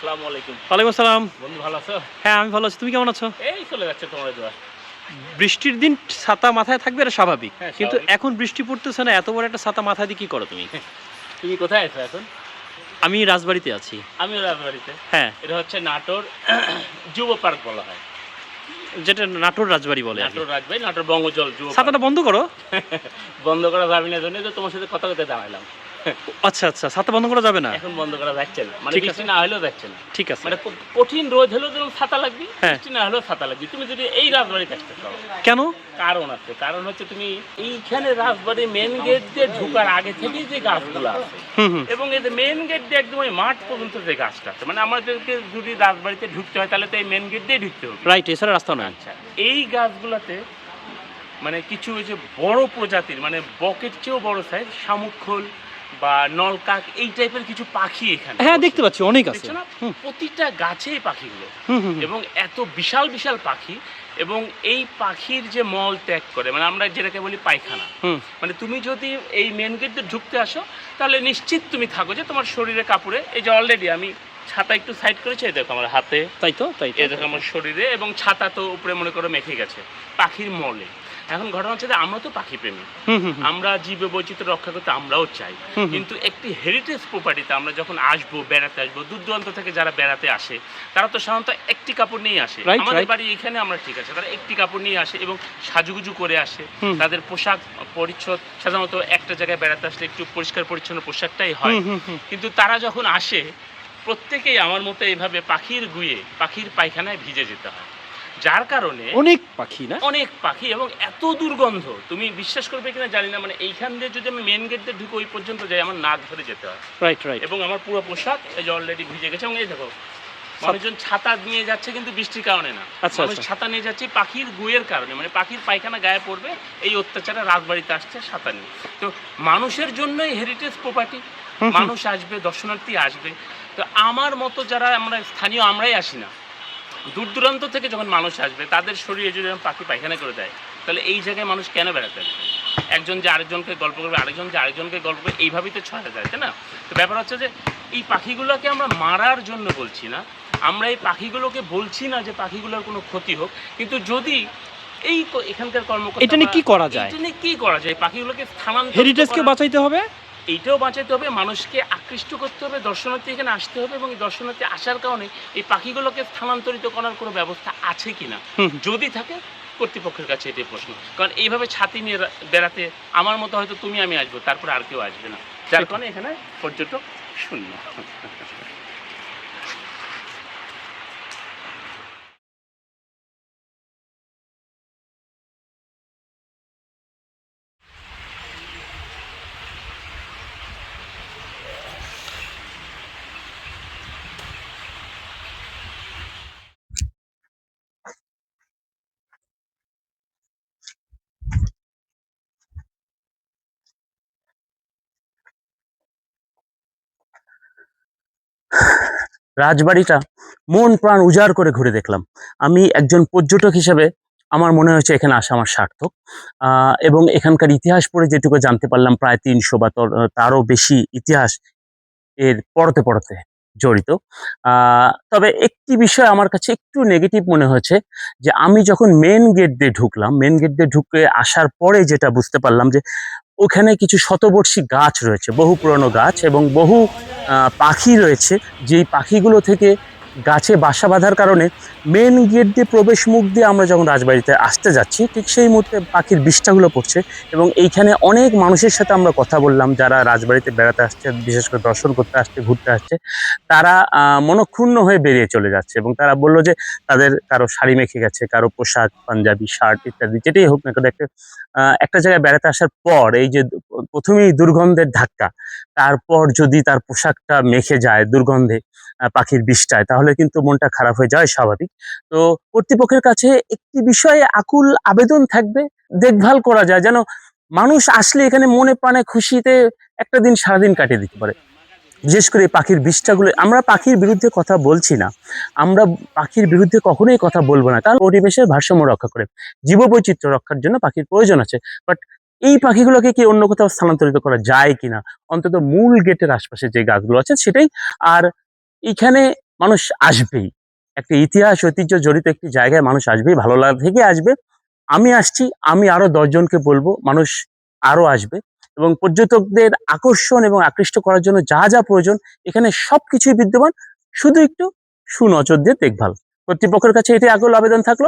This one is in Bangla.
আসসালামু আলাইকুম। ওয়ালাইকুম আসসালাম। বন্ধু ভালো আছো? হ্যাঁ আমি ভালো আছি। তুমি কেমন আছো? এই চলে যাচ্ছে তোমার দোয়া বৃষ্টির দিন ছাতা মাথায় থাকবে এটা স্বাভাবিক। হ্যাঁ, কিন্তু এখন বৃষ্টি পড়তেছে না এত বড় একটা ছাতা মাথায় দিয়ে কি করো তুমি? তুমি কোথায় আছো এখন? আমি রাজবাড়িতে আছি। আমি রাজবাড়িতে। হ্যাঁ। এটা হচ্ছে নাটোর যুব পার্ক বলা হয়। যেটা নাটোর রাজবাড়ি বলে নাটোর রাজবাড়ি নাটোর বঙ্গজল যুব ছাতাটা বন্ধ করো। বন্ধ করা যাবে না জন্য তোমার সাথে কথা কথা দাঁড়ালাম আচ্ছা আচ্ছা ছাতা বন্ধ করা যাবে না? এখন বন্ধ করা যাচ্ছে না। মানে বৃষ্টি না হলেও যাচ্ছে না। ঠিক আছে। মানে কঠিন রোদ হলেও যেমন ছাতা লাগবে হ্যাঁ। বৃষ্টি না হলেও ছাতা লাগবে। তুমি যদি এই রাজবাড়িতে আসতে চাও। কেন? কারণ আছে। কারণ হচ্ছে তুমি এইখানে রাজবাড়ি মেন গেট দিয়ে ঢুকার আগে থেকেই যে গাছগুলো আছে এবং এই যে মেন গেট দিয়ে একদম ওই মাঠ পর্যন্ত যে গাছটা আছে মানে আমাদেরকে যদি রাজবাড়িতে ঢুকতে হয় তাহলে তো এই মেন গেট দিয়ে ঢুকতে হবে। রাইট এছাড়া রাস্তা নয়। আচ্ছা এই গাছগুলোতে মানে কিছু ওই যে বড় প্রজাতির মানে বকের চেয়েও বড় সাইজ শামুকখোল বা নলকাক এই টাইপের কিছু পাখি এখানে হ্যাঁ দেখতে পাচ্ছি অনেক আছে। প্রতিটা গাছেই পাখিগুলো। এবং এত বিশাল বিশাল পাখি এবং এই পাখির যে মল ত্যাগ করে মানে আমরা যেটাকে বলি পায়খানা। মানে তুমি যদি এই মেন গেট দিয়ে ঢুকতে আসো তাহলে নিশ্চিত তুমি থাকো যে তোমার শরীরে কাপড়ে এই যে অলরেডি আমি ছাতা একটু সাইড করেছি এই দেখো আমার হাতে। তাই তো তাই এই দেখো আমার শরীরে এবং ছাতা তো উপরে মনে করো মেখে গেছে পাখির মলে। এখন ঘটনা হচ্ছে যে আমরা তো পাখি প্রেমী। আমরা জীব বৈচিত্র্য রক্ষা করতে আমরাও চাই। কিন্তু একটি হেরিটেজ প্রপার্টিতে আমরা যখন আসব বেড়াতে আসব দূর দূরান্ত থেকে যারা বেড়াতে আসে তারা তো সাধারণত একটি কাপড় নিয়ে আসে। আমাদের বাড়ি এখানে আমরা ঠিক আছে। তারা একটি কাপড় নিয়ে আসে এবং সাজুগুজু করে আসে। তাদের পোশাক পরিচ্ছদ সাধারণত একটা জায়গায় বেড়াতে আসলে একটু পরিষ্কার পরিচ্ছন্ন পোশাকটাই হয়। কিন্তু তারা যখন আসে প্রত্যেকেই আমার মতো এইভাবে পাখির গুয়ে পাখির পায়খানায় ভিজে যেতে হয়। যার কারণে অনেক পাখি না? অনেক পাখি এবং এত দুর্গন্ধ। তুমি বিশ্বাস করবে কিনা জানি না মানে এইখান দিয়ে যদি আমি মেন গেট দিয়ে ঢুকে ওই পর্যন্ত যাই আমার নাক ধরে যেতে হয়। রাইট রাইট এবং আমার পুরো পোশাক এই যে অলরেডি ভিজে গেছে এবং এই দেখো মানুষজন ছাতা নিয়ে যাচ্ছে কিন্তু বৃষ্টির কারণে না। আচ্ছা, মানুষ আচ্ছা। ছাতা নিয়ে যাচ্ছে পাখির গুয়ের কারণে মানে পাখির পায়খানা গায়ে পড়বে এই অত্যাচারে রাজবাড়িতে আসছে ছাতা নিয়ে। তো মানুষের জন্যই হেরিটেজ প্রপার্টি মানুষ আসবে দর্শনার্থী আসবে। তো আমার মতো যারা আমরা স্থানীয় আমরাই আসি না। দূর দূরান্ত থেকে যখন মানুষ আসবে তাদের শরীরে যদি পাখি পায়খানা করে দেয় তাহলে এই জায়গায় মানুষ কেন বেড়াতে আসবে? একজন যে আরেকজনকে গল্প করবে আরেকজন যে আরেকজনকে গল্প করবে এইভাবেই তো ছড়া যায় তাই না? তো ব্যাপার হচ্ছে যে এই পাখিগুলোকে আমরা মারার জন্য বলছি না। আমরা এই পাখিগুলোকে বলছি না যে পাখিগুলোর কোনো ক্ষতি হোক কিন্তু যদি এই এখানকার কর্মকর্তা এটা নিয়ে কি করা যায়? এটা নিয়ে কি করা যায়? পাখিগুলোকে স্থানান্তর হেরিটেজকে বাঁচাইতে হবে? এইটাও বাঁচাতে হবে মানুষকে আকৃষ্ট করতে হবে দর্শনার্থী এখানে আসতে হবে এবং দর্শনার্থী আসার কারণে এই পাখিগুলোকে স্থানান্তরিত করার কোনো ব্যবস্থা আছে কি না যদি থাকে কর্তৃপক্ষের কাছে এটাই প্রশ্ন। কারণ এইভাবে ছাতি নিয়ে বেড়াতে আমার মতো হয়তো তুমি আমি আসব তারপরে আর কেউ আসবে না। যার কারণে এখানে পর্যটক শূন্য। রাজবাড়িটা মন প্রাণ উজাড় করে ঘুরে দেখলাম। আমি একজন পর্যটক হিসেবে আমার মনে হয়েছে এখানে আসা আমার সার্থক। এবং এখানকার ইতিহাস পড়ে যেটুকু জানতে পারলাম, প্রায় তিনশো বা তারও বেশি ইতিহাস এর পড়তে পড়তে। জড়িত। তবে একটি বিষয় আমার কাছে একটু নেগেটিভ মনে হয়েছে যে, আমি যখন মেন গেট দিয়ে ঢুকলাম মেন গেট দিয়ে ঢুকে আসার পরে যেটা বুঝতে পারলাম যে, ওখানে কিছু শতবর্ষী গাছ রয়েছে, বহু পুরনো গাছ এবং বহু পাখি রয়েছে, যেই পাখিগুলো থেকে গাছে বাসা বাঁধার কারণে মেন গেট দিয়ে প্রবেশ মুখ দিয়ে আমরা যখন রাজবাড়িতে আসতে যাচ্ছি, ঠিক সেই মুহূর্তে পাখির বিষ্ঠাগুলো পড়ছে এবং এইখানে অনেক মানুষের সাথে আমরা কথা বললাম যারা রাজবাড়িতে বেড়াতে আসছে, বিশেষ করে দর্শন করতে আসছে, ঘুরতে আসছে। তারা মনক্ষুণ্ণ হয়ে বেরিয়ে চলে যাচ্ছে এবং তারা বলল যে তাদের কারও শাড়ি মেখে গেছে, কারও পোশাক, পাঞ্জাবি শার্ট ইত্যাদি, যেটাই হোক না কেন একটা একটা জায়গায় বেড়াতে আসার পর এই যে প্রথমেই দুর্গন্ধের ধাক্কা, তারপর যদি তার পোশাকটা মেখে যায় দুর্গন্ধে পাখির বিষটায়, তাহলে কিন্তু মনটা খারাপ হয়ে যায় স্বাভাবিক। তো কর্তৃপক্ষের কাছে একটি বিষয়ে আকুল আবেদন থাকবে, দেখভাল করা যায়, যেন মানুষ আসলে এখানে মনে প্রাণে খুশিতে একটা দিন সারাদিন কাটিয়ে দিতে পারে। বিশেষ করে পাখির বিষ্ঠাগুলো আমরা পাখির বিরুদ্ধে কথা বলছি না। আমরা পাখির বিরুদ্ধে কখনোই কথা বলব না। কারণ পরিবেশের ভারসাম্য রক্ষা করে, জীববৈচিত্র্য রক্ষার জন্য পাখির প্রয়োজন আছে। বাট এই পাখিগুলোকে কি অন্য কোথাও স্থানান্তরিত করা যায় কিনা? অন্তত মূল গেটের আশপাশে যে গাছগুলো আছে সেটাই। আর এখানে মানুষ আসবেই। একটা ইতিহাস, ঐতিহ্য জড়িত একটি জায়গায় মানুষ আসবেই, ভালো লাগা থেকে আসবে। আমি আসছি, আমি আরও দশজনকে বলব, মানুষ আরও আসবে। এবং পর্যটকদের আকর্ষণ এবং আকৃষ্ট করার জন্য যা যা প্রয়োজন, এখানে সব কিছুই বিদ্যমান। শুধু একটু সুনজর দিয়ে দেখভাল। কর্তৃপক্ষের কাছে এটি আগল আবেদন থাকল।